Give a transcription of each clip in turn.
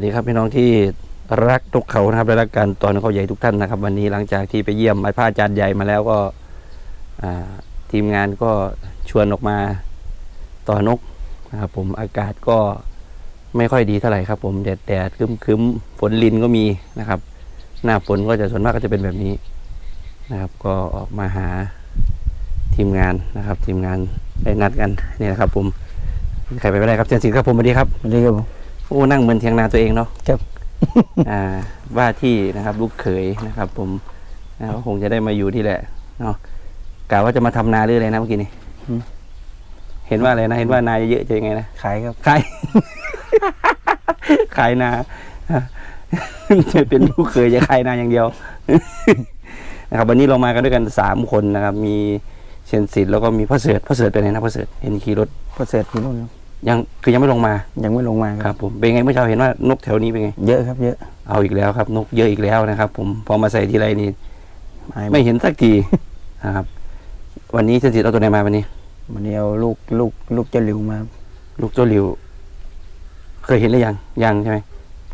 วัสดีครับพี่น้องที่รักนกเขานะครับและรักการตอนนกเขาใหญ่ทุกท่านนะครับ วันนี้หลังจากที่ไปเยี่ยมไม้ผ้าจานใหญ่มาแล้วก็ทีมงานก็ชวนออกมาต่อนกนะครับผมอากาศก็ไม่ค่อยดีเท่าไหร่ครับ ผมแดดแดดคึมคึมฝนลินก็มีนะครับ หน้าฝนก็จะส่วนมากก็จะเป็นแบบนี้นะครับ ก็ออกมาหาทีมงานนะครับ ทีมงานได้นัดกันนี่แหละครับ ผมใครไปไม่ได้ครับเจนสินครับผมสวัสดีครับสวัสดีครับผม โอ้นั่งเหมือนเทียงนาตัวเองเนาะครับอ่าว่าที่นะครับลูกเขยนะครับ ผมนะก็คงจะได้มาอยู่ที่แหละเนาะกะว่าจะมาทำนาหรืออะไรนะเมื่อกี้นี่เห็นว่าอะไรนะเห็นว่านาเยอะๆจะยังไงนะขายครับขายขายนาจะเป็นลูกเขยจะขายนาอย่างเดียวนะครับ วันนี้เรามากันด้วยกันสามคนนะครับ มีเชนสิทธิ์แล้วก็มีพ่อเสิร์ตพ่อเสิร์ตเป็นไงนะพ่อเสิร์ตเห็นขี่รถพอเสร็จที่นู่นครับ ยังคือยังไม่ลงมายังไม่ลงมาคครัรับบผมเป็นไงเมื่อเช้าเห็นว่านกแถวนี้เป็นไง เยอะครับ เยอะเอาอีกแล้วครับ นกเยอะอีกแล้วนะครับ ผมพอมาใส่ทีไรนี่ไม่ไม่เห็นสักทีนะครับ วันนี้เชนสิทธิ์เอาตัวไหนมาวันนี้วันนี้เอาลูกลูกลูกเจ้าหลิวมา ลูกเจ้าหลิว เคยเห็นหรือยังยังใช่ไหม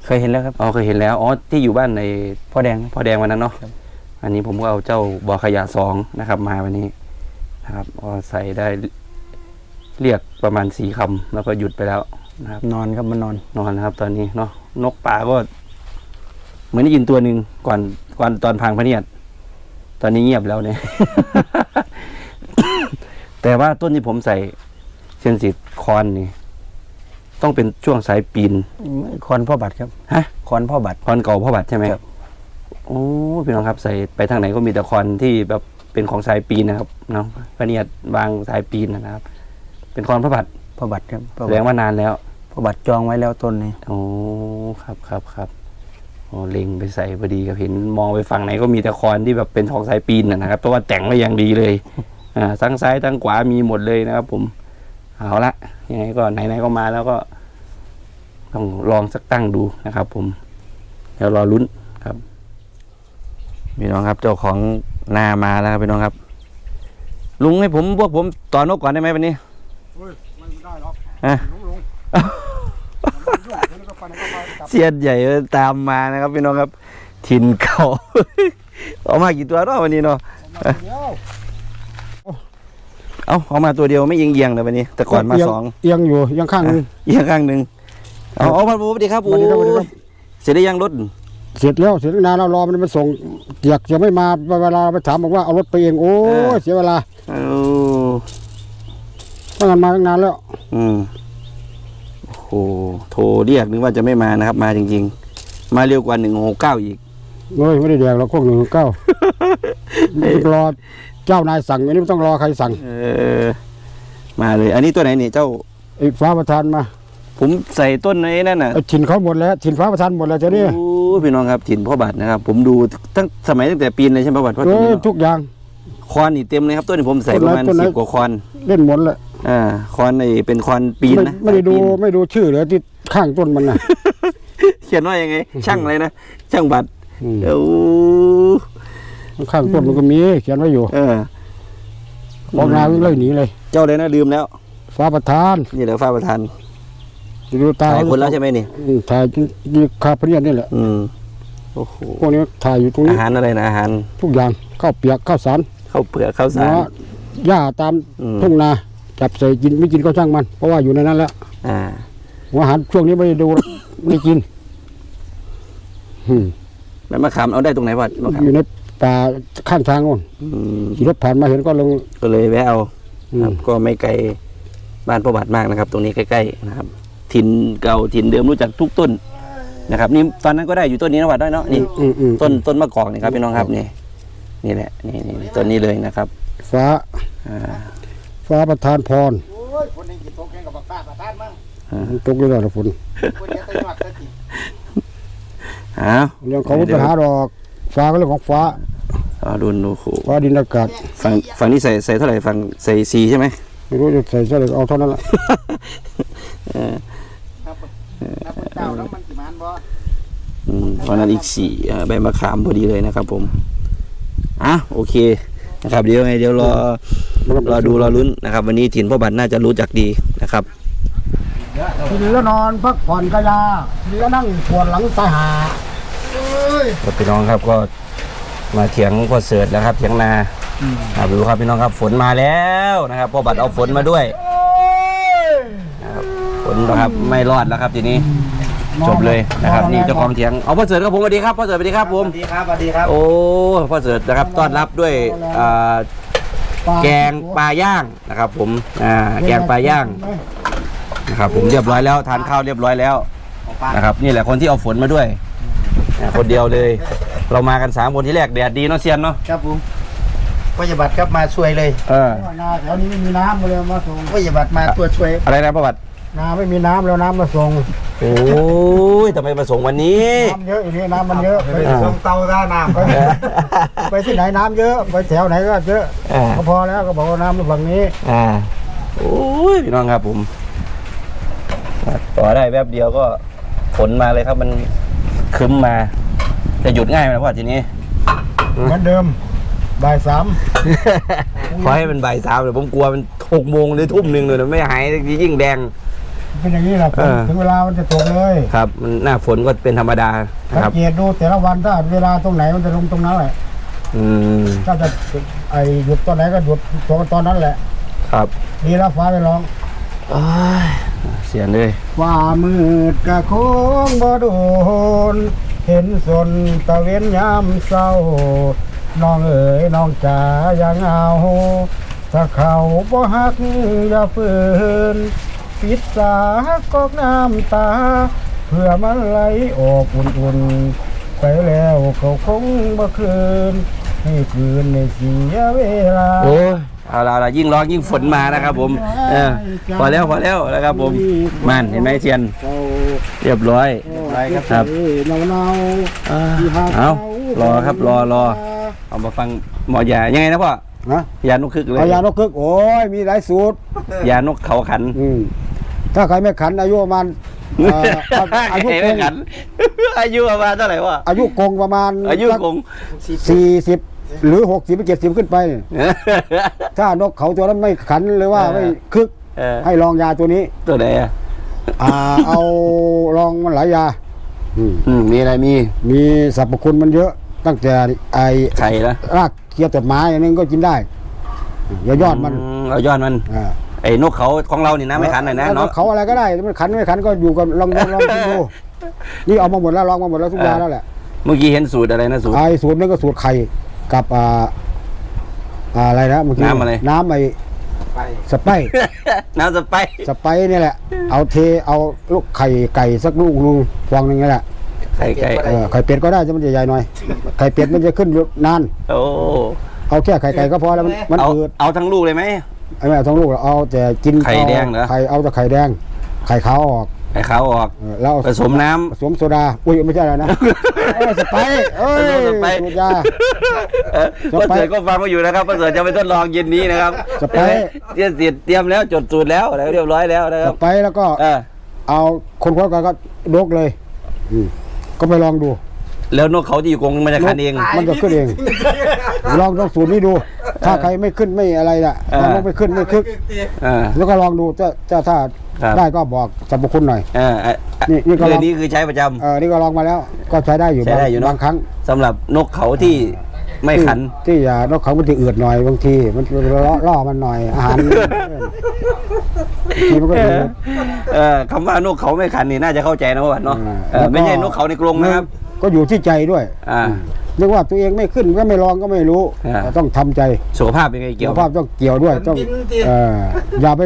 เคยเห็นแล้วครับอ๋อเคยเห็นแล้วอ๋อที่อยู่บ้านในพ่อแดงพ่อแดงวันนั้นเนาะครับอันนี้ผมก็เอาเจ้าบอขยะสองนะครับ มาวันนี้นะครับก็ใส่ได้ เรียกประมาณสี่คำแล้วก็หยุดไปแล้วนะครับ นอนครับมันนอนนอนนะครับ ตอนนี้เนาะนกป่าก็ เหมือนได้ยินตัวหนึ่งก่อนก่อนตอนพังพะเนียดตอนนี้เงียบแล้วเนี่ย แต่ว่าต้นที่ผมใส่เชนสิทธิ์คอนนี่ ต้องเป็นช่วงสายปีนคอนพ่อบัตรครับฮะคอนพ่อบัตรคอนเก่าพ่อบัตรใช่ไหมครับโอ้พี่น้องครับใส่ไปทางไหนก็มีแต่คอนที่แบบเป็นของสายปีนนะครับเนาะพะเนียดวางสายปีนนะครับ เป็นคอนพ่อบัตรพ่อบัตรครับพ่อแสบัดตงรว่านานแล้วพ่อบัตรจองไว้แล้วต้นนี้โอ้ครับครับครับโอ้เล็งไปใส่พอดีครับเห็นมองไปฝั่งไหนก็มีแต่คอนที่แบบเป็นของสายปีนนะนะครับ เพราะว่าแต่งไว้อย่างดีเลยอ่าทั้งซ้ายทั้งขวามีหมดเลยนะครับ ผมเอาละยังไงก็ไหนๆก็มาแล้วก็ ต้องลองสักตั้งดูนะครับ ผมเดี๋ยวรอลุ้นครับ พี่น้องครับเจ้าของนามาแล้วครับพี่น้องครับ ลุงให้ผมพวกผมต่อนกก่อนได้ไหมวันนี้ เฮ้ยมันไม่ได้หรอกฮะลุงลุงมันยุ่งเดี๋ยวเราก็ไปไหนก็ไปจับเสียนใหญ่ตามมานะครับพี่น้องครับ ถิ่นเก่าเอามากี่ตัวเนาะวันนี้เนาะมาเดียวเอาเอามาตัวเดียวไม่ยิงเยียงๆเลยวันนี้ แต่ก่อนมาสองเอียงอยู่เอียงข้างหนึง เอียงข้างหนึ่งเอาเอามาสวัสดีครับสวัสดีครับสวัสดีครับโอ้ยเสร็จได้ยังรถเสร็จแล้วเสร็จตั้งนานแล้วรอมันมาส่งเกียกจะไม่มาเวลาไปถามบอกว่าเอารถไปเองโอ้ยเสียเวลาเอาต้องกันมาตั้งนานแล้ว อืมโอ้โหโทรเรียกนึกว่าจะไม่มานะครับ มาจริง ๆ มาเร็วกว่าหนึ่งหกเก้าอีกเฮ้ยไม่ได้แดกเราพวกหนึ่งเก้า รอเจ้านายสั่งอันนี้ไม่ต้องรอใครสั่งเออ มาเลย อันนี้ตัวไหนนี่เจ้าไอ้ฟ้าประธานมา ผมใส่ต้นไอ้นั่นน่ะไอ้ถิ่นเขาหมดแล้วถิ่นฟ้าประธานหมดแล้วเจ้านี่โอ้พี่น้องครับถิ่นพ่อบัตรนะครับ ผมดูตั้งสมัยตั้งแต่ปีนเลยใช่ไหมพ่อบัตรพ่อเอ้ถิ่นยเนาะทุกอย่างคอนนี่เต็มเลยครับต้นนี้ผมใส่ประมาณต้นไหนสิบกว่าคอนเล่นหมดเลย อ่าคอนไอ้เป็นคอนปีนไม่นะไม่ได้ดูปีน ไม่ดูชื่อเหลือที่ข้างต้นมันนะ เขียนว่ายังไง ช่างอะไรนะ ช่างบัตรอืม เอ้าข้างต้นมันก็มีเขียนไว้อยู่เออ ออกนาวิ่งไล่หนีเลยเจ้าเลยนะลืมแล้ว ฟ้าประธานนี่แหละฟ้าประธานดูตาถ่ายคนแล้วใช่ไหมนี่ อืมถ่ายยี่คาพเนียนนี่แหละอืมโอ้โหพวกนี้ถ่ายอยู่ตรงอานี้หารอะไรนะอาหารทุกอย่างข้าวเปียกข้าวสารข้าวเปลือกข้าวสาร เนาะหญ้าตามอืม ทุ่งนา จับใส่กินไม่กินก็ช่างมัน เพราะว่าอยู่ในนั้นแล้วอ่าหัวอาหารช่วงนี้ไม่ได้ดูไม่ได้กินอืมแล้วมะขามเอาได้ตรงไหนวะมะขามอยู่ในป่าข้างทางโน่นอืมขี่รถผ่านมาเห็นก็ลง ก็เลยแวะเอาอืครับมก็ไม่ไกลบ้านพ่อบัตรมากนะครับ ตรงนี้ใกล้ๆนะครับถิ่นเก่าถิ่นเดิมรู้จักทุกต้นนะครับ นี่ตอนนั้นก็ได้อยู่ต้นนี้นะวัดด้วยเนาะนี่อืมอืม ต้นต้นมะกอกนี่ครับพี่น้องครับนี่นี่แหละนี่นี่นี่ต้นนี้เลยนะครับ ฟ้า อ่า ฟ้าประธานพรโอ้ยคนนี้กี่โต๊ะแข่งกับบักฟ้าประทานมั้งมันตกอยู่แล้วละฝนคนนี้ตะยอดตะกี้อ้าวเรื่องของปัญหาดอก ฟ้าก็เรื่องของฟ้าเอาดูโอ้โหฟ้าดินอากาศฝั่งฝั่งนี้ใส่ใส่เท่าไหร่ฝั่งใส่สีใช่ไหมไม่รู้จะใส่เท่าไหร่เอาเท่านั้นแหละนับนับคนเจ้าแล้วมันกี่มันบ่อืมเพราะนั้นอีกสี่อ่าใบมะขามพอดีเลยนะครับผม อะโอเคนะครับเดี๋ยวไงเดี๋ยวรอ รอดูรอลุ้นนะครับ วันนี้ถิ่นพ่อบัตรน่าจะรู้จักดีนะครับมกินแล้วนอนพักผ่อนกายากินแล้วนั่งปวดหลังตายหาครับพี่น้องครับก็มาเถียงพ่อเสิร์ชแล้วครับเถียงนาครับดูครับพี่น้องครับฝนมาแล้วนะครับพ่อบัตรเอาฝนมาด้วยนะครับฝนนะครับไม่รอดแล้วครับทีนี้จบเลยนะครับนี่เจ้าของเถียงเอาพ่อเสิร์ชครับผมสวัสดีครับพ่อเสิร์ชสวัสดีครับผมสวัสดีครับสวัสดีครับโอ้พ่อเสิร์ชนะครับต้อนรับด้วยอ่า แกงปลาย่างนะครับ ผมอ่าแกงปลาย่างนะครับ ผมเรียบร้อยแล้วทานข้าวเรียบร้อยแล้วของป้านะครับ นี่แหละคนที่เอาฝนมาด้วยนะคนเดียวเลย เรามากันสามคนที่แรกแดดดีเนาะเซียนเนาะครับผมพยาบาลครับมาช่วยเลย เออนาแถวนี้ไม่มีน้ำเลยมาส่งพยาบาลมาตัวช่วย อะไรนะประวัติ นาไม่มีน้ำแล้วน้ำมาส่งโอ้ยทำไมมาส่งวันนี้ น้ำเยอะอีกนี่น้ำมันเยอะไปอ่า ส่งเตาท่าน้ำไปไปที่ไหนน้ำเยอะไปแถวไหนก็เยอะอ่าก็พอแล้วก็บอกว่าน้ำอยู่ฝั่งนี้อ่าโอ้ยพี่น้องครับผมต่อได้แป๊บเดียวก็ฝนมาเลยครับมันครึ้มมา จะหยุดง่ายไหมพ่อทีนี้ เหมือนเดิมบ่ายสามขอให้เป็นบ่ายสามเลยผมกลัวมันหกโมงหรือทุ่มหนึ่งเลยนะไม่หายยิ่งแดง เป็นอย่างนี้แหละเออ ถึงเวลามันจะตกเลยครับมันหน้าฝนก็เป็นธรรมดานะสังครับ เกตดูแต่ละวันถ้าเวลาตรงไหนมันจะลงตรงนั้นแหละอืมถ้าจะไอหยุดตอนไหนก็หยุดตรงตอนนั้นแหละครับดีแล้วฟ้าไปร้อง อ้ายเสียนเลย ว่ามืดกะโค้งบ่โดน เห็นสนตะเวนยามเศร้า น้องเอ๋ยน้องจ๋าอย่างเอา ถ้าเขาบ่ฮักอย่าฝืน ปิดสากอกน้ำตา เพื่อมันไหลออกอุ่นๆ ไปแล้วเขาคงบ่คืนให้คืนในเสียเวลา โอ้ยเอาละเอาละยิ่งร้องยิ่งฝนมานะครับผมเออพอแล้วพอแล้วนะครับผมมันเห็นไหมเทียนเจ้าเรียบร้อยไรครับครับเนาเนาอ่าเอารอครับรอรอเอามาฟังหมอยายังไงนะพ่อนะยานกคึกเลยเอายานกคึกโอ้ยมีหลายสูตรยานกเขาขันอืม ถ้าใครไม่ขันอายุประมาณเอ่ออายุไอ้กไม่งขัน อายุประมาณเท่าไหร่วะอายุกงประมาณอายุคงสี่สิบหรือหกสิบเจ็ดสิบขึ้นไป ถ้านกเขาตัวนั้นไม่ขันหรือว่าเออไม่คึกเออให้ลองยาตัวนี้ ตัวไหนอะอ่าเอาลองมันหลายยาอืมอืมมีอะไรมี มีสรรพคุณมันเยอะ ตั้งแต่ไอไข่ละรากเคียวต้นไม้อันนึงก็กินได้ยอดยอดมันเอายอดมันอ่า ไอ้นกเขาของเรานี่นะไม่ขันหน่อยนะแล้วเนาะเขาอะไรก็ได้มันขันไม่ขันก็อยู่กับลองลองลองกินดูนี่เอามาหมดแล้วลองมาหมดแล้วทุกยาแล้วแหละเมื่อกี้เห็นสูตรอะไรนะสูตรไอ้สูตรนึงก็สูตรไข่กับอ่าอ่าอะไรนะเมื่อกี้น้ำอะไรน้ำไอ้ไปสไปซ์น้ำสไปซ์สไปซ์นี่แหละ เอาเทเอาลูกไข่ไก่สักลูกนึงฟองหนึงนี่แหละไข่ไก่เออไข่เป็ดก็ได้จะมันจะใหญ่หน่อยไข่เป็ดมันจะขึ้นนานโอ้เอาแค่ไข่ไก่ก็พอแล้วมันมันเอาอืดเอาทั้งลูกเลยไหม ไอ้แม่เอาทั้งลูกเอาแต่กินไข่แดงเหรอ ไข่เอาแต่ไข่แดง ไข่ขาวออกไข่ขาวออก เออแล้วเอาผสมน้ำ ผสมโซดา อุ้ยไม่ใช่อะไรนะ เอ้ยสไปซ์เอ้ยผสมสไปซ์สูตรยา เออป้าเสือก็ฟังมาอยู่นะครับป้าเสือจะไปทดลองเย็นนี้นะครับสไปซ์เตรียมเตรียมแล้วจดสูตรแล้วแล้วเรียบร้อยแล้วนะคสรับไปซ์แล้วก็เออเอาคนคนกันก็ดกเลยอืมก็ไปลองดู แล้วนกเขาที่อยู่กรงมันจะคันเอง มันจะขึ้นเอง ลองลองสูตรนี้ดู ถ้าใครไม่ขึ้นไม่อะไรล่ะเออมันไม่ขึ้นไม่คึกเออแล้วก็ลองดูถ้าถ้าถ้าครับ ได้ก็บอกสรรพคุณหน่อยเออเออนี่นี่ก็ลอง เรื่องนี้คือใช้ประจำ เออนี่ก็ลองมาแล้วก็ใช้ได้อยู่ใช้ได้อยู่เนอะ บางครั้งสำหรับนกเขาที่ไม่ขัน ที่ที่อย่านกเขามันจะอืดหน่อยบางที มันล่อล่อมันหน่อยอาหารบางทีมันก็อืดเออคำว่านกเขาไม่ขันนี่น่าจะเข้าใจนะว่าเนาะอ่าเออไม่ใช่นกเขาในกรงนะครับ ก็อยู่ที่ใจด้วยอ่า นึกว่าตัวเองไม่ขึ้นก็ไม่ลองก็ไม่รู้อ่าต้องทำใจสุขภาพเป็นไงเกี่ยวสุขภาพต้องเกี่ยวด้วยต้องบินสิ เอออย่าไป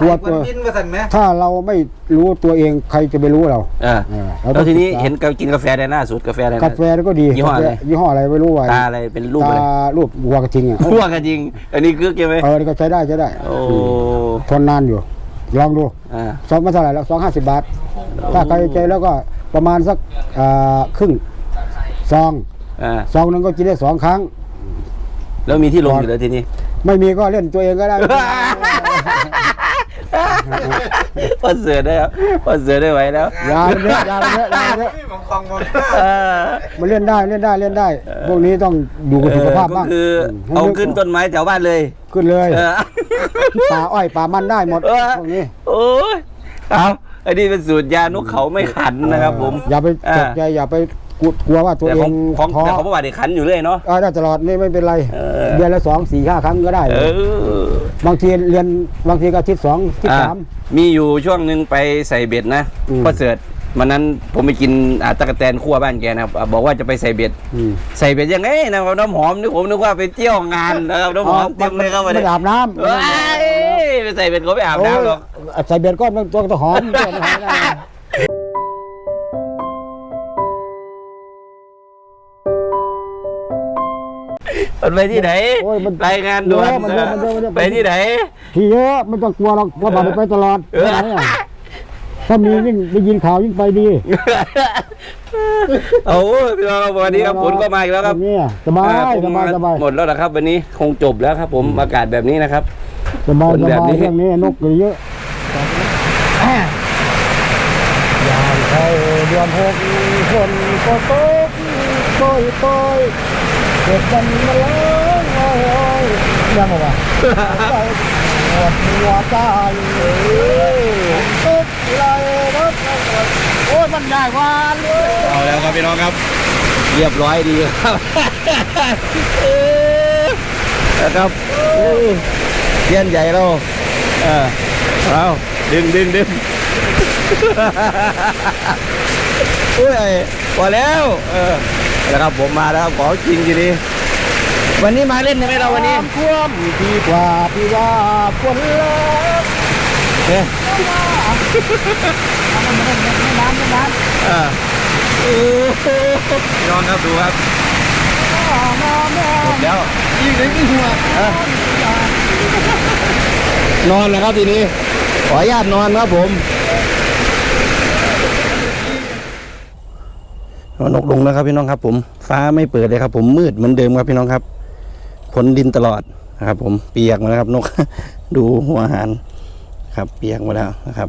กลัวตัวบินมาสั่นไหมถ้าเราไม่รู้ตัวเองใครจะไปรู้เรา เออเออเราต้แล้อวงทีนี้ศึกษา เห็นแกกินกาแฟในหน้าสูตรกาแฟอะไรนะกาแฟก็ดียี่ห้ออะไร กาแฟยี่ห้ออะไรไม่รู้ว่าตาอะไรเป็นรูปตาอะไรรูปวัวกระทิงอะพวกกันจริง อันนี้คือเกี่ยวไหมเออนี่ก็ใช้ได้ใช้ได้โอ้ทนนานอยู่ ลองดูอ่า สองมาเท่าไหร่แล้วสองห้าสิบบาท ถ้าใครใจแล้วก็ ประมาณสักอ่าครึ่งซองอ่าซองหนึงก็กินได้สองครั้ง แล้วมีที่ลงอยู่แล้วทีนี้ ไม่มีก็เล่นตัวเองก็ได้พอเสือได้ครับพอเสือได้ไหวแล้วยามันเยอะยามันเยอะยามันเยอะมองคองมองเออมันเล่นได้เล่นได้เล่นได้ พวกนี้ต้องอยู่กับสุขภาพก็บ้างคือให้เอานึกขึ้นต้นไม้แถวบ้านเลย ขึ้นเลยเออป่าอ้อยป่ามันได้หมดเออพวกนี้โอ้ยเอาอันนี้เป็นสูตรยานกเขาไม่ขันนะครับ ผม อย่าไปอ่าตกใจอย่าไปกลัวว่าตัวแต่เอของงของท้อแต่ของประวัติขันอยู่เรื่อยเนาะ เออได้ตลอดไม่ไม่เป็นไรเออ เดือนละสองสี่ห้าครั้งก็ได้ เออ บางทีเรียนบางทีก็อาทิตย์สองอาทิตย์อะสาม มีอยู่ช่วงหนึ่งไปใส่เบ็ดนะอืม พ่อเสิร์ต มันนั้นผมไปกินอ่าตะกะแตนคั่วบ้านแกนะครับอะบอกว่าจะไปใส่เบ็ด อืมใส่เบ็ดยังไงนะครับน้ำหอมนึกผมนึกว่าไปเที่ยวงานนะครับน้ำหอมเต็มเลยครับวันไม่นี้ได้อาบน้ำเอ้ยไปใส่เบ็ดเขาไปอาบน้ำหรอก โอ้ยใส่เบ็ดก็มันตัวตัวหอมตัวมันหอมได้มันไปที่ไหนโอ้ยมันรายงานด่วนเยอะมันเยอะมันเยอะมันเยอะไปที่ไหนที่เยอะไม่ต้องกลัวหรอกว่าบัตรไปตลอดเออ ไปไหนอะ ถ้ามียิ่งได้ยินข่าวยิ่งไปดีโอ้ยพี่น้องครับวันนี้ครับฝนก็มาอีกแล้วครับเนี่ยสบายอ่ผมสบายสบายหมดแล้วนะครับ วันนี้คงจบแล้วครับ ผมอากาศแบบนี้นะครับสบายคนสแบบบายนี้เรื่องนี้นกก็เยอะอย่างเข้าเดือนหกฝนก็ตกโต้ยโต้ยเกิดกันมาแล้วโอ้ ยังไงวะใจหมดหัวใจตึกเลยรถโอ้ยมันได้หวานเลยเอาแล้วครับพี่น้องครับ เรียบร้อยดีครับนะครับเทียนใหญ่เราเออเอาดึงดึงดึงอุ้ยพอแล้ว เออแล้วครับผมมาแล้วครับขอจริงทีนี้ วันนี้มาเล่นใช่ไหมเราวันนี้ท่วมดีกว่าพี่ว่าฝนเลิกเอ๊ะน้ำน้ำอ่าโอ้โหพี่น้องครับดูครับหมดแล้วยิ่งเล็กยิ่งหัวนอนแล้วครับทีนี้ ขออนุญาตนอนครับผมนกลงแล้วครับพี่น้องครับผมฟ้าไม่เปิดเลยครับผมมืดเหมือนเดิมครับพี่น้องครับ ผลดินตลอดนะครับ ผมเปียกหมาแล้วครับ นก ดูหัวอาหารครับ เปียกหมาแล้วนะครับ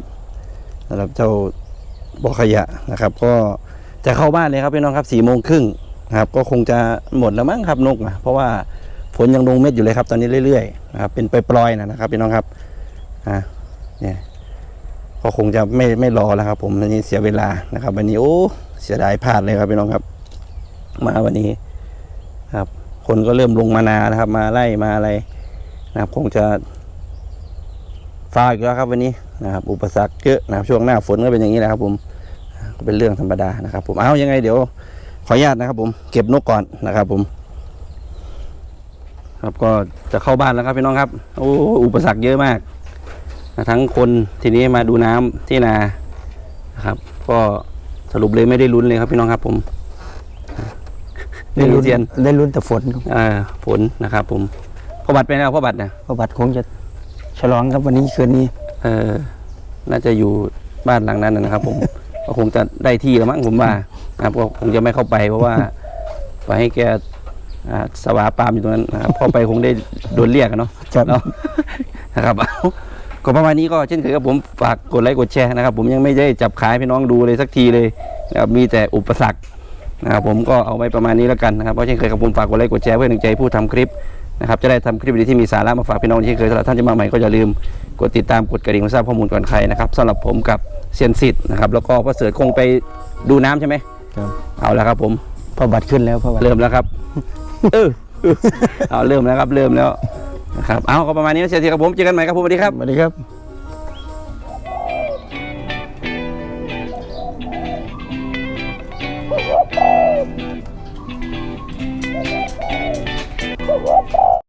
สำหรับเจ้าบ่อขยะนะครับ ก็จะเข้าบ้านเลยครับพี่น้องครับสี่โมงครึ่งนะครับ ก็คงจะหมดแล้วมั้งครับนกนะเพราะว่าฝนยังลงเม็ดอยู่เลยครับ ตอนนี้เรื่อยๆนะครับเป็นปล่อยๆนะครับพี่น้องครับอ่าเนี่ยก็คงจะไม่ไม่รอแล้วครับ ผมวันนี้เสียเวลานะครับวันนี้โอ้เสียดายพลาดเลยครับพี่น้องครับ มาวันนี้ครับ คนก็เริ่มลงมานานะครับ มาไล่มาอะไรนะครับ คงจะฟ้าอีกแล้วครับวันนี้นะครับ อุปสรรคเยอะนะครับช่วงหน้าฝนก็เป็นอย่างนี้แหละครับ ผมก็เป็นเรื่องธรรมดานะครับ ผมเอายังไงเดี๋ยว ขออนุญาตนะครับ ผมเก็บนกก่อนนะครับ ผม ครับก็จะเข้าบ้านแล้วครับพี่น้องครับ โอ้อุปสรรคเยอะมากนะทั้งคนทีนี้มาดูน้ำที่นานะครับ ก็สรุปเลยไม่ได้ลุ้นเลยครับพี่น้องครับผม ได้ลุ้นเซียนได้ลุ้นแต่ฝนครับอ่าผลนะครับ ผมพ่อบัตรไปแล้วพ่อบัตรนะพระบัตรคงจะฉลองครับวันนี้คืนนี้ เออ น่าจะอยู่บ้านหลังนั้นนะนะครับ ผม ก็คงจะได้ที่แล้วมั้งผมว่านะครับก็คงจะไม่เข้าไปเพราะว่าไปให้แกอ่าสวาปามอยู่ตรงนั้นนะครับพอไปคงได้โดนเรียกอะเนาะครับเนาะนะครับเอาก็ประมาณนี้ก็เช่นเคยครับผมฝากกดไลค์กดแชร์นะครับ ผมยังไม่ได้จับขายพี่น้องดูเลยสักทีเลยนะครับมีแต่อุปสรรค นะครับผมก็เอาไว้ประมาณนี้แล้วกันนะครับเพราะเช่นเคยครับผมฝากกดไลค์กดแชร์เพื่อหนึ่งใจผู้ทำคลิปนะครับจะได้ทำคลิปดีๆที่มีสาระมาฝากพี่น้องเช่นเคยสำหรับท่านที่มาใหม่ก็อย่าลืมกดติดตามกดกระดิ่งเพื่อทราบข้อมูลก่อนใครนะครับสำหรับผมกับเซียนสิทธิ์นะครับแล้วก็พ่อเสือคงไปดูน้ำใช่ไหมครับเอาแล้วครับผมพระบัตรขึ้นแล้วพระบัตรเริ่มแล้วครับเออเอาเริ่มแล้วครับเริ่มแล้วนะครับเอาก็ประมาณนี้นะเสียทีครับผมเจอกันใหม่ครับผมสวัสดีครับสวัสดีครับ